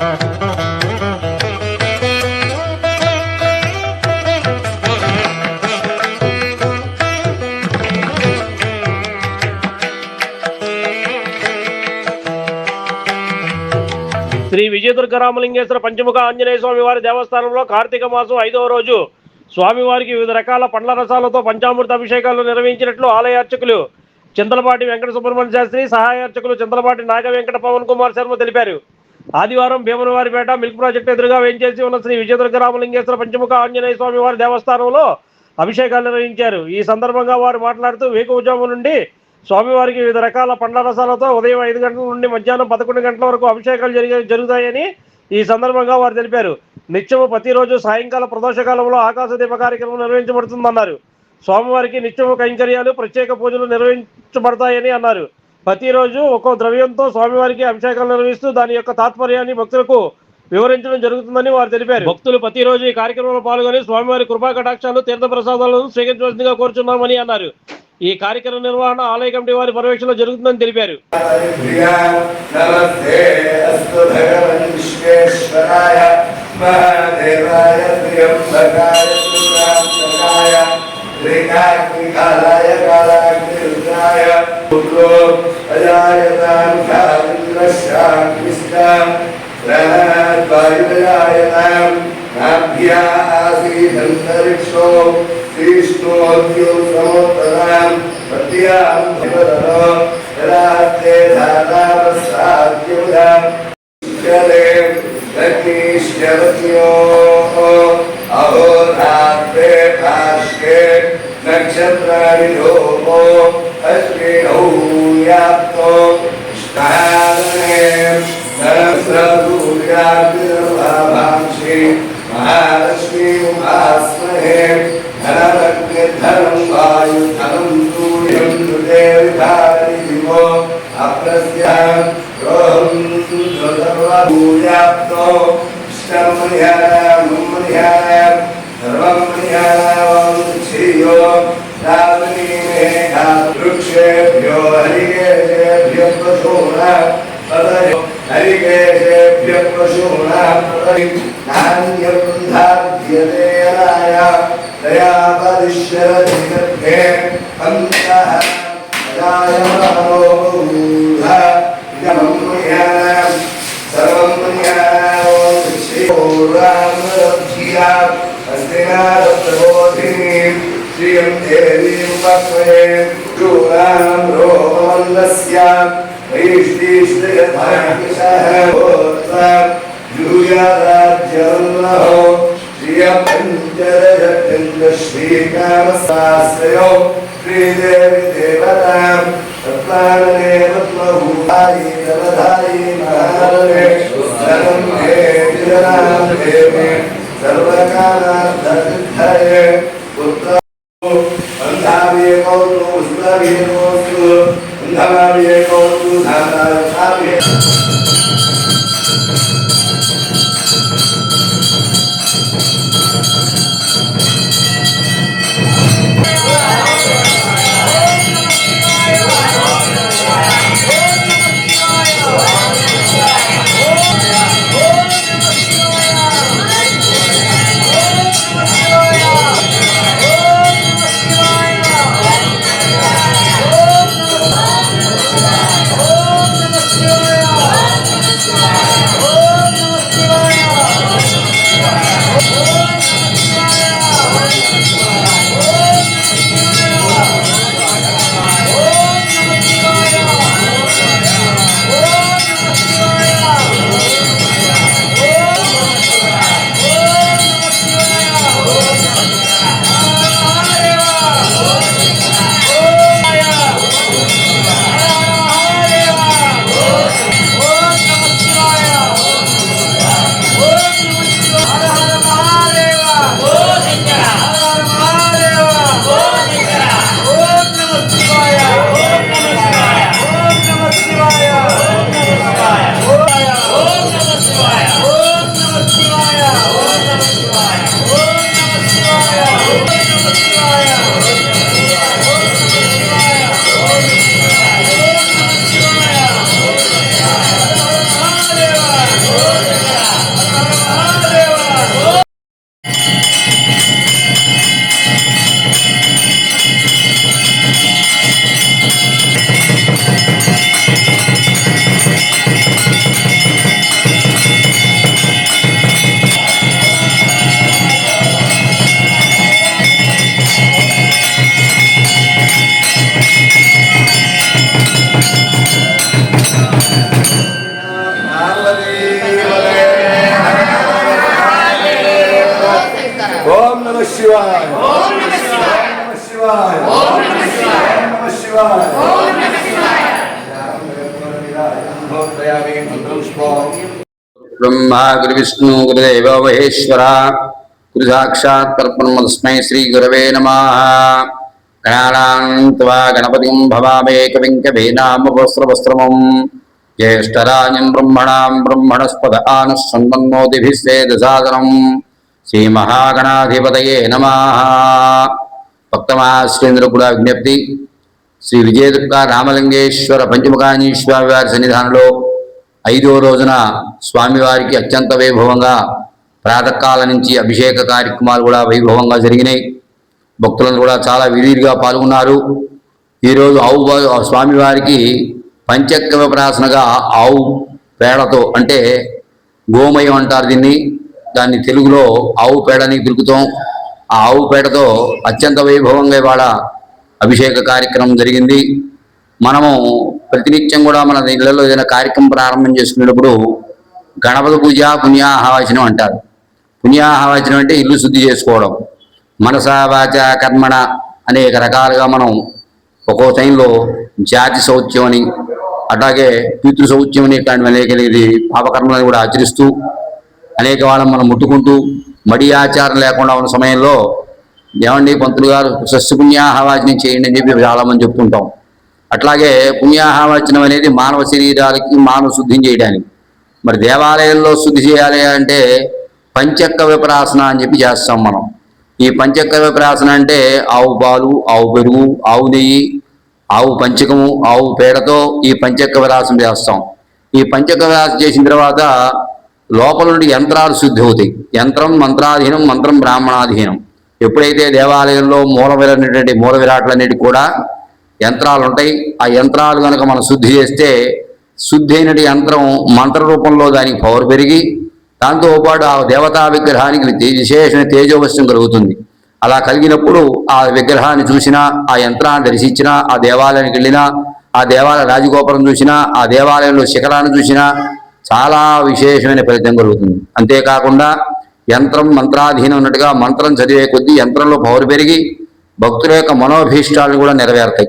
శ్రీ విజయదుర్గ రామలింగేశ్వర పంచముఖ ఆంజనేయ స్వామి వారి దేవస్థానంలో కార్తీక మాసం ఐదవ రోజు స్వామివారికి వివిధ రకాల పండ్ల రసాలతో పంచామృత అభిషేకాలు నిర్వహించినట్లు ఆలయ అర్చకులు చింతలపాటి వెంకట సుబ్రహ్మణ్య శాస్త్రి సహాయ అర్చకులు చింతలపాటి నాగ వెంకట పవన్ కుమార్ శర్మ తెలిపారు. ఆదివారం భీమనవారిపేట మిల్క్ ప్రాజెక్టు ఎదురుగా వేయించేసి ఉన్న శ్రీ విజయదుర్గ రామలింగేశ్వర పంచముఖ ఆంజనేయ స్వామి వారి దేవస్థానంలో అభిషేకాలు నిర్వహించారు. ఈ సందర్భంగా వారు మాట్లాడుతూ వేకువజాము నుండి స్వామివారికి వివిధ రకాల పండ్ల రసాలతో ఉదయం ఐదు గంటల నుండి మధ్యాహ్నం పదకొండు గంటల వరకు అభిషేకాలు జరిగే జరుగుతాయని ఈ సందర్భంగా వారు తెలిపారు. నిత్యము ప్రతిరోజు సాయంకాల ప్రదోషకాలంలో ఆకాశ దీప కార్యక్రమం నిర్వహించబడుతుందన్నారు. స్వామివారికి నిత్యము కైంకర్యాలు ప్రత్యేక పూజలు నిర్వహించబడతాయని అన్నారు. ప్రతిరోజు ఒక్కో ద్రవ్యంతో స్వామివారికి అభిషేకాలు నిర్వహిస్తూ దాని యొక్క తాత్పర్యాన్ని భక్తులకు వివరించడం జరుగుతుందని వారు తెలిపారు. భక్తులు ప్రతిరోజు ఈ కార్యక్రమంలో పాల్గొని స్వామివారి కృపా కటాక్షాలు తీర్థ ప్రసాదాలను స్వీకరించవలసిందిగా కోరుచున్నామని అన్నారు. ఈ కార్యక్రమ నిర్వహణ ఆలయ కమిటీ వారి పర్యవేక్షణలో జరుగుతుందని తెలిపారు. त्रिकालाय कालाग्निरुद्राय पुत्रो अजायतां कालिन्द्रशान्तिष्ठां प्रणत्वायुजायतां नाभ्या आसीदन्तरिक्षो श्रीष्णोऽद्यो समोत्तरां प्रत्यां भवतो यदा ते धातावस्साद्युधा शरे अग्निश्चरत्यो नक्षत्राणि लोपो अश्विनौ याप्तो इष्टादने सहस्रसूर्याग्निर्भाभांसि महालक्ष्मी उपास्महे धनमग्निधनं वायुधनं सूर्यं नुते विभारिमो अप्रस्यां रोहं सर्वभूयाप्तो इष्टं मर्यादां मर्यादां सर्वं मर्यादां श्रियो रावणीमेघा वृक्षेभ्यो हरिकेशेभ्यो पशूनां पदयो हरिकेशेभ्यः पशूनां पदयो नान्यं धार्यते यदाय दया परिश्यरति गर्भे पन्तः अजायमानो बभूव इदमं मर्यादां सर्वं मर्यादां श्रीरामरब्धिया हस्तिनारप्रबोधिनीं श्रियं देवीं पक्वये शूरां रोमन्दस्यां वैष्णीश्वरधाकिशः गोत्रा यूयाराज्यमहो श्रियपञ्चरजटिन्दश्रीकामशास्त्रयो श्रीदेवी देवतां रत्नानने रत्नभूतायि जलधायि महारणे धनं हे विजनां देवे सर्वकालार्थसिद्धये Thank you. శివాయ. ఓం నమ శివాయ. ఓం నమ శివాయ. ఓం నమ శివాయ. బ్రహ్మ గురు విష్ణు గురుదేవ మహేశ్వర. గురు సాక్షాత్ పరబ్రహ్మస్మై శ్రీ గురవే నమ. గణానాంత్వా గణపతిం భవామే కవిం కవీనామవస్త్రవస్త్రమం జ్యేష్ఠరాజం బ్రహ్మణాం బ్రహ్మణస్పద ఆనుసన్మన్నోతిభిస్సేదసాదనం శ్రీమహాగణాధిపతయే నమ. భక్తమాశ్రేంద్ర కూడా విజ్ఞప్తి శ్రీ విజయదుర్గ రామలింగేశ్వర పంచముఖానీశ్వర వారి సన్నిధానంలో ఐదో రోజున స్వామివారికి అత్యంత వైభవంగా ప్రాతకాల నుంచి అభిషేక కార్యక్రమాలు కూడా వైభవంగా జరిగినాయి. భక్తులను కూడా చాలా విధిగా పాల్గొన్నారు. ఈరోజు ఆవు స్వామివారికి పంచక్రమ ప్రాసనగా ఆవు పేడతో అంటే గోమయం అంటారు దీన్ని. దాన్ని తెలుగులో ఆవు పేడని పిలుకుతాం ఆ ఆవు పేడతో అత్యంత వైభవంగా ఇవాళ అభిషేక కార్యక్రమం జరిగింది. మనము ప్రతినిత్యం కూడా మన ఇళ్ళలో ఏదైనా కార్యక్రమం ప్రారంభం చేసుకునేటప్పుడు గణపతి పూజ పుణ్యాహవాచనం అంటారు. పుణ్యాహవాచనం అంటే ఇల్లు శుద్ధి చేసుకోవడం. మనసా వాచ కర్మణ అనేక రకాలుగా మనం ఒక్కో టైంలో జాతి శౌత్యం అని అట్లాగే పితృ శౌత్యం అని ఇట్లాంటివి అనేక ఇది పాపకర్మలను కూడా ఆచరిస్తూ అనేక వాళ్ళని మనం ముట్టుకుంటూ మడి ఆచారం లేకుండా ఉన్న సమయంలో ఏమండి పంతులు గారు సస్య పుణ్యాహవాచనం చేయండి అని చెప్పి చాలామంది చెప్తుంటాం. అట్లాగే పుణ్యాహవాచనం అనేది మానవ శరీరాలకి మానవ శుద్ధిని చేయడానికి. మరి దేవాలయంలో శుద్ధి చేయాలి అంటే పంచక్క విప్రాసన అని చెప్పి చేస్తాం మనం. ఈ పంచక్క విప్రాసన అంటే ఆవు పాలు ఆవు పెరుగు ఆవు నెయ్యి ఆవు పంచకము ఆవు పేడతో ఈ పంచక్క విరాసం చేస్తాం. ఈ పంచక్క విరాసం చేసిన తర్వాత లోపల నుండి యంత్రాలు శుద్ధి అవుతాయి. యంత్రం మంత్రాధీనం మంత్రం బ్రాహ్మణాధీనం. ఎప్పుడైతే దేవాలయంలో మూలమైనటువంటి మూల విరాట్లన్నిటి కూడా యంత్రాలు ఉంటాయి ఆ యంత్రాలు కనుక మనం శుద్ధి చేస్తే శుద్ధి అయినటి యంత్రం మంత్ర రూపంలో దానికి పవర్ పెరిగి దాంతోపాటు ఆ దేవతా విగ్రహానికి తే- విశేషమైన తేజోవశ్యం కలుగుతుంది. అలా కలిగినప్పుడు ఆ విగ్రహాన్ని చూసినా ఆ యంత్రాన్ని దర్శించినా ఆ దేవాలయానికి వెళ్ళినా ఆ దేవాలయ రాజగోపురం చూసినా ఆ దేవాలయంలో శిఖరాన్ని చూసినా చాలా విశేషమైన ఫలితం కలుగుతుంది. అంతేకాకుండా యంత్రం మంత్రాధీనం ఉన్నట్టుగా మంత్రం చదివే కొద్దీ యంత్రంలో పవర్ పెరిగి భక్తుల యొక్క మనోభీష్టాలు కూడా నెరవేరుతాయి.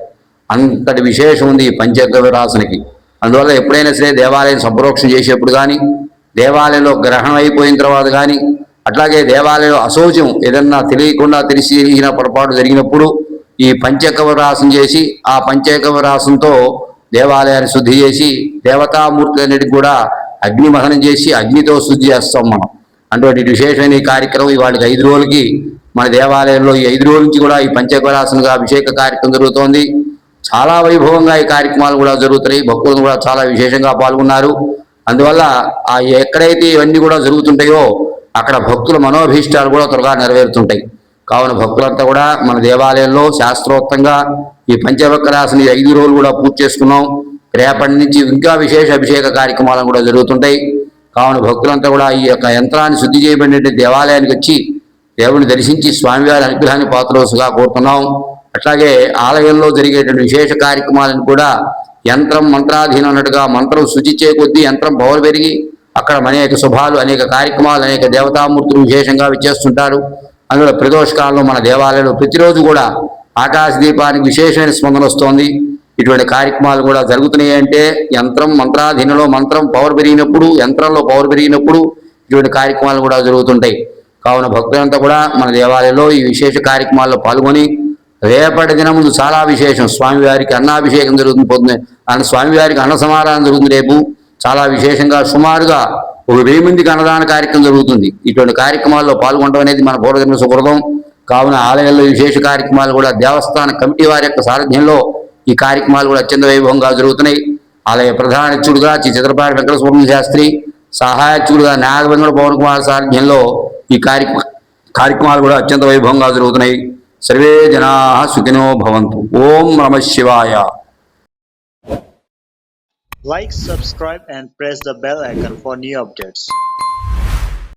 అంతటి విశేషం ఉంది ఈ పంచగ అందువల్ల ఎప్పుడైనా సరే దేవాలయం సంప్రోక్షణ చేసేప్పుడు కానీ దేవాలయంలో గ్రహణం అయిపోయిన తర్వాత కానీ అట్లాగే దేవాలయంలో అశౌచం ఏదన్నా తెలియకుండా తెలిసి తెలిసిన పొరపాటు జరిగినప్పుడు ఈ పంచకవరాసం చేసి ఆ పంచకవ రాసంతో దేవాలయాన్ని శుద్ధి చేసి దేవతామూర్తులన్నిటికి కూడా అగ్ని మహనం చేసి అగ్నితో శుద్ధి చేస్తాం మనం. అటువంటి విశేషమైన ఈ కార్యక్రమం ఇవాళకి ఐదు రోజులకి మన దేవాలయంలో ఈ ఐదు రోజుల నుంచి కూడా ఈ పంచకరాసనగా అభిషేక కార్యక్రమం జరుగుతోంది. చాలా వైభవంగా ఈ కార్యక్రమాలు కూడా జరుగుతున్నాయి. భక్తులు కూడా చాలా విశేషంగా పాల్గొన్నారు. అందువల్ల ఆ ఎక్కడైతే ఇవన్నీ కూడా జరుగుతుంటాయో అక్కడ భక్తుల మనోభీష్టాలు కూడా త్వరగా నెరవేరుతుంటాయి. కావున భక్తులంతా కూడా మన దేవాలయంలో శాస్త్రోక్తంగా ఈ పంచవక్రాసని ఐదు రోజులు కూడా పూర్తి చేసుకున్నాం. రేపటి నుంచి ఇంకా విశేష అభిషేక కార్యక్రమాలు కూడా జరుగుతుంటాయి. కావున భక్తులంతా కూడా ఈ యొక్క యంత్రాన్ని శుద్ధి చేయబడిన దేవాలయానికి వచ్చి దేవుని దర్శించి స్వామివారి అనుగ్రహాన్ని పాత్రలుగా కోరుతున్నాం. అట్లాగే ఆలయంలో జరిగేటువంటి విశేష కార్యక్రమాలను కూడా యంత్రం మంత్రాధీనం అన్నట్టుగా మంత్రం శుచి చే కొద్దీ యంత్రం పవర్ పెరిగి అక్కడ అనేక శుభాలు అనేక కార్యక్రమాలు అనేక దేవతామూర్తులు విశేషంగా విచ్చేస్తుంటారు. అందులో ప్రదోష కాలంలో మన దేవాలయంలో ప్రతిరోజు కూడా ఆకాశ దీపానికి విశేషమైన స్పందన వస్తోంది. ఇటువంటి కార్యక్రమాలు కూడా జరుగుతున్నాయి అంటే యంత్రం మంత్రాధీనంలో మంత్రం పవర్ పెరిగినప్పుడు యంత్రంలో పవర్ పెరిగినప్పుడు ఇటువంటి కార్యక్రమాలు కూడా జరుగుతుంటాయి. కావున భక్తులంతా కూడా మన దేవాలయంలో ఈ విశేష కార్యక్రమాల్లో పాల్గొని రేపటి దినం ముందు చాలా విశేషం. స్వామివారికి అన్నాభిషేకం జరుగుతుంది పొద్దున్నే. అన్న స్వామివారికి అన్న సమారాధన జరుగుతుంది రేపు. చాలా విశేషంగా సుమారుగా ఒక వెయ్యి మందికి అన్నదాన కార్యక్రమం జరుగుతుంది. ఇటువంటి కార్యక్రమాల్లో పాల్గొనడం అనేది మన పూర్వజన్మ సుకృతం. కావున ఆలయంలో విశేష కార్యక్రమాలు కూడా దేవస్థాన కమిటీ వారి యొక్క సారథ్యంలో ఈ కార్యక్రమాలు కూడా అత్యంత వైభవంగా జరుగుతున్నాయి. ఆలయ ప్రధాన అధ్యక్షుడుగా శ్రీ చిత్రపాటి వెంకట సుబ్రహ్మణ్య శాస్త్రి సహాయకుడుగా నాగవెంకట పవన్ కుమార్ సారథ్యంలో ఈ కార్యక్రమ కార్యక్రమాలు కూడా అత్యంత వైభవంగా జరుగుతున్నాయి. సర్వే జనా సుఖినో భవంతు. ఓం నమ శివాయ. Like subscribe and press the bell icon for new updates